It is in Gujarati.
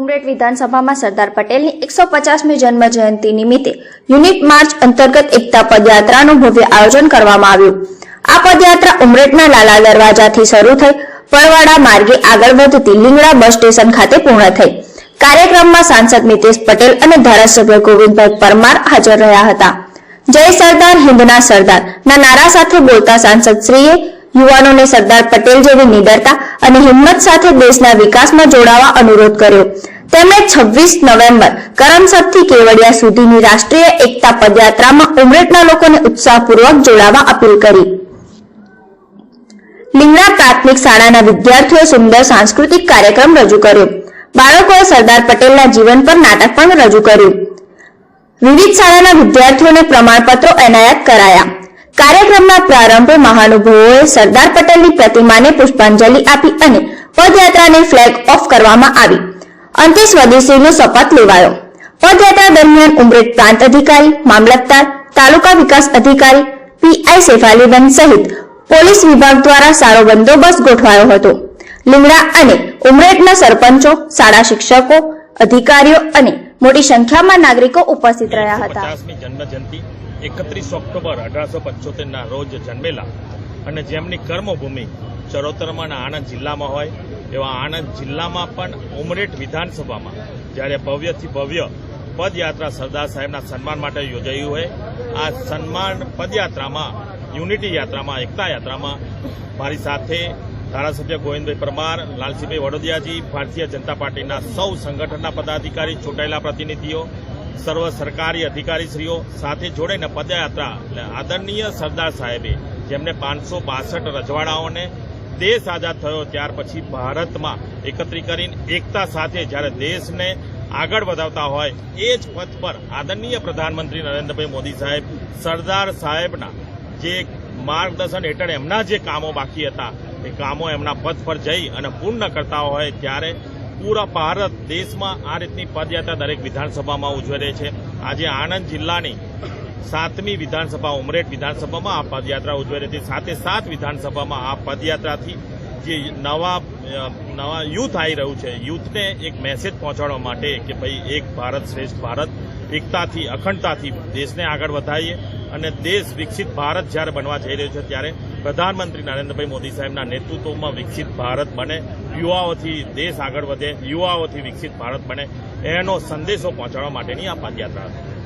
ઉમરેઠ વિધાનસભામાં સરદાર પટેલની એકસો પચાસમી જન્મ જયંતિ નિમિત્તે યુનિટ માર્ચ અંતર્ગત એકતા પદયાત્રાનું ભવ્ય આયોજન કરવામાં આવ્યું. આ પદયાત્રા ઉમરેઠના લાલા દરવાજાથી શરૂ થઈ પરવાડા માર્ગે આગળ વધતી લીંગડા બસ સ્ટેશન ખાતે પૂર્ણ થઈ. કાર્યક્રમમાં સાંસદ મિતેશ પટેલ અને ધારાસભ્ય ગોવિંદભાઈ પરમાર હાજર રહ્યા હતા. જય સરદાર હિન્દના સરદાર. ના નારા સાથે બોલતા સાંસદ શ્રીએ યુવાનોને સરદાર પટેલ જેવી નિડરતા અને હિંમત સાથે દેશના વિકાસમાં જોડાવા અનુરોધ કર્યો. તેમણે 26 નવેમ્બર કરમસદથી કેવડિયા સુધીની રાષ્ટ્રીય એકતા પદયાત્રામાં ઉમરેઠના લોકોને ઉત્સાહપૂર્વક જોડાવા અપીલ કરી. લીંગડા પ્રાથમિક શાળાના વિદ્યાર્થીઓએ સુંદર સાંસ્કૃતિક કાર્યક્રમ રજૂ કર્યો. બાળકોએ સરદાર પટેલના જીવન પર નાટક પણ રજૂ કર્યું. વિવિધ શાળાના વિદ્યાર્થીઓને પ્રમાણપત્રો એનાયત કરાયા. કાર્યક્રમના પ્રારંભે મહાનુભાવોએ સરદાર પટેલની પ્રતિમાને પુષ્પાંજલિ આપી અને પદયાત્રાને ફ્લેગ ઓફ કરવામાં આવી. અંતે સ્વદેશીનો શપથ લેવાયો. પદયાત્રા દરમિયાન ઉમરેઠ પ્રાંત અધિકારી, મામલતદાર, તાલુકા વિકાસ અધિકારી પીઆઈ શેફાલીબેન સહિત પોલીસ વિભાગ દ્વારા સારો બંદોબસ્ત ગોઠવાયો હતો. લીંગડા અને ઉમરેઠના સરપંચો, શાળા શિક્ષકો, અધિકારીઓ અને મોટી સંખ્યામાં નાગરિકો ઉપસ્થિત રહ્યા હતા. એકત્રીસ ઓક્ટોબર અઢારસો પંચોતેરના રોજ જન્મેલા અને જેમની કર્મભૂમિ ચરોતરમાં આણંદ જિલ્લામાં હોય, એવા આણંદ જિલ્લામાં પણ ઉમરેઠ વિધાનસભામાં જ્યારે ભવ્યથી ભવ્ય પદયાત્રા સરદાર સાહેબના સન્માન માટે યોજાયું હોય, આ સન્માન પદયાત્રામાં, યુનિટી યાત્રામાં, એકતા યાત્રામાં મારી સાથે ધારાસભ્ય ગોવિંદભાઈ પરમાર લાલસિંહભાઈ વડોદિયાજી ભારતીય જનતા પાર્ટીના સૌ સંગઠનના પદાધિકારી, ચૂંટાયેલા પ્રતિનિધિઓ, સર્વ સરકારી અધિકારીશ્રીઓ સાથે જોડાઈને પદયાત્રા આદરણીય સરદાર સાહેબે જેમને પાંચસો બાસઠ રજવાડાઓને દેશ આઝાદ થયો, ત્યાર પછી ભારતમાં એકત્રી કરીને એકતા સાથે જ્યારે દેશને આગળ વધાવતા હોય, એ જ પથ પર આદરણીય પ્રધાનમંત્રી નરેન્દ્રભાઈ મોદી સાહેબ, સરદાર સાહેબના જે માર્ગદર્શન હેઠળ એમના જે કામો બાકી હતા, એ કામો એમના પથ પર જઈ અને પૂર્ણ કરતા હોય ત્યારે પૂરા ભારત દેશમાં આ રીતની પદયાત્રા દરેક વિધાનસભામાં ઉજવે છે. આજે આણંદ જિલ્લાની સાતમી વિધાનસભા, ઉમરેઠ વિધાનસભામાં આ પદયાત્રા ઉજવાઈ હતી. સાથે સાત વિધાનસભામાં આ પદયાત્રાથી જે નવા નવા યુથ આવી રહ્યું છે, યુથને એક મેસેજ પહોંચાડવા માટે કે ભાઈ, એક ભારત શ્રેષ્ઠ ભારત, એકતાથી, અખંડતાથી દેશને આગળ વધારીએ. અને દેશ વિકસિત ભારત જ્યારે બનવા જઈ રહ્યો છે, ત્યારે પ્રધાનમંત્રી નરેન્દ્રભાઈ મોદી સાહેબના નેતૃત્વમાં વિકસિત ભારત બને, યુવાઓથી દેશ આગળ વધે, યુવાઓથી વિકસિત ભારત બને, એનો સંદેશો પહોંચાડવા માટેની આ પદયાત્રા. હતી